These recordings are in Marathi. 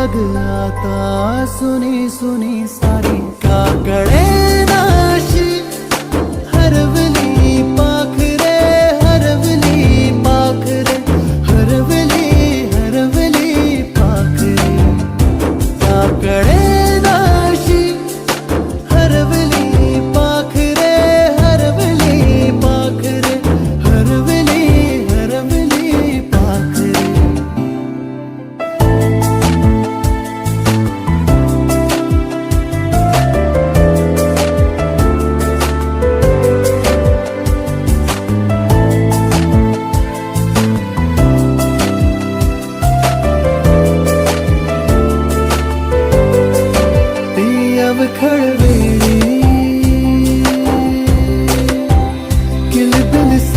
राग आता सुनी सुनी सारी काकड़े। live in this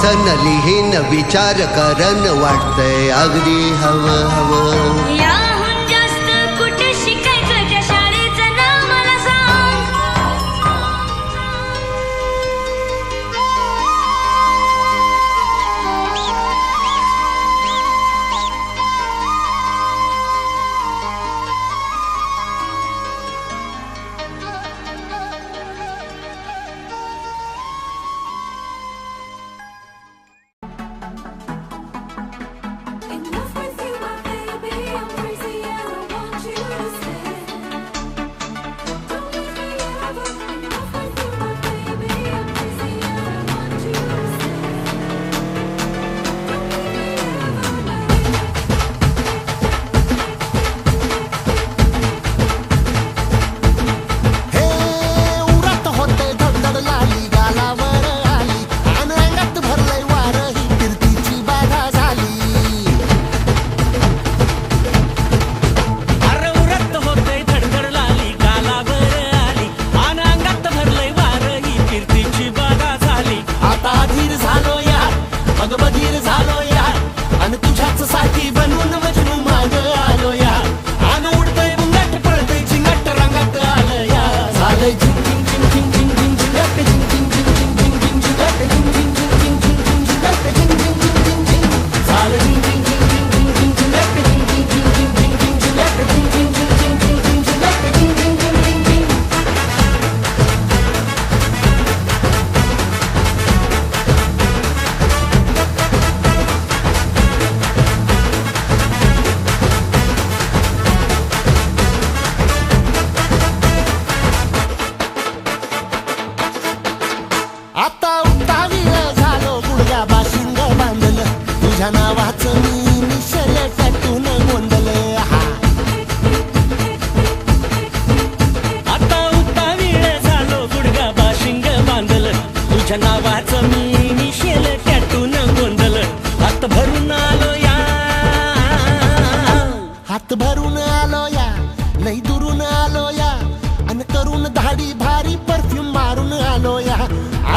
वाचन लिहीन विचार करण वाटतंय. अगदी हवं.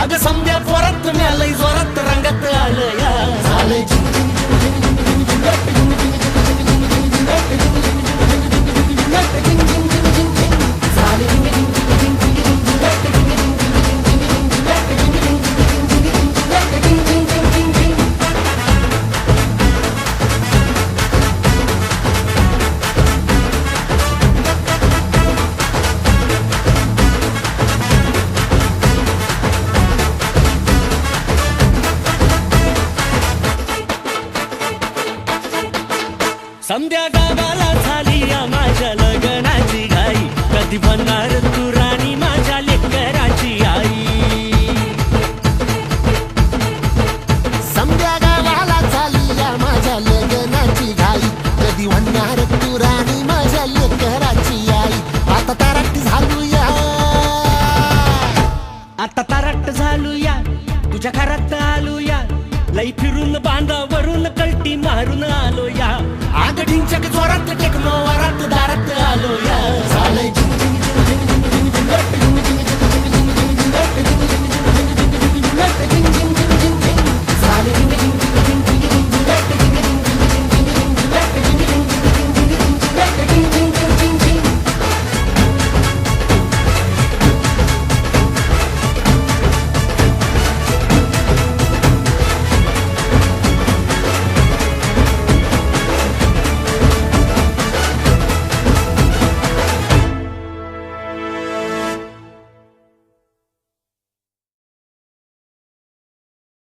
अग समजा परत मिळालंय जोरात रंगात आलं या समध्या गावाला झाली या माझ्या लग्नाची घाई. कधी बनणार तू राणी माझ्या लेकराची आई. समध्या झाली या माझ्या लग्नाची घाई. कधी बनणार तू राणी माझ्या लेकराची आई. आता तारट झालूया. आता तारट झालूया. तुझ्या घरात आलूया. लई फिरून बांधावरून कलटी मारून आलो या आगडींच्या जोरात टेक्नो वारात दारात आलो या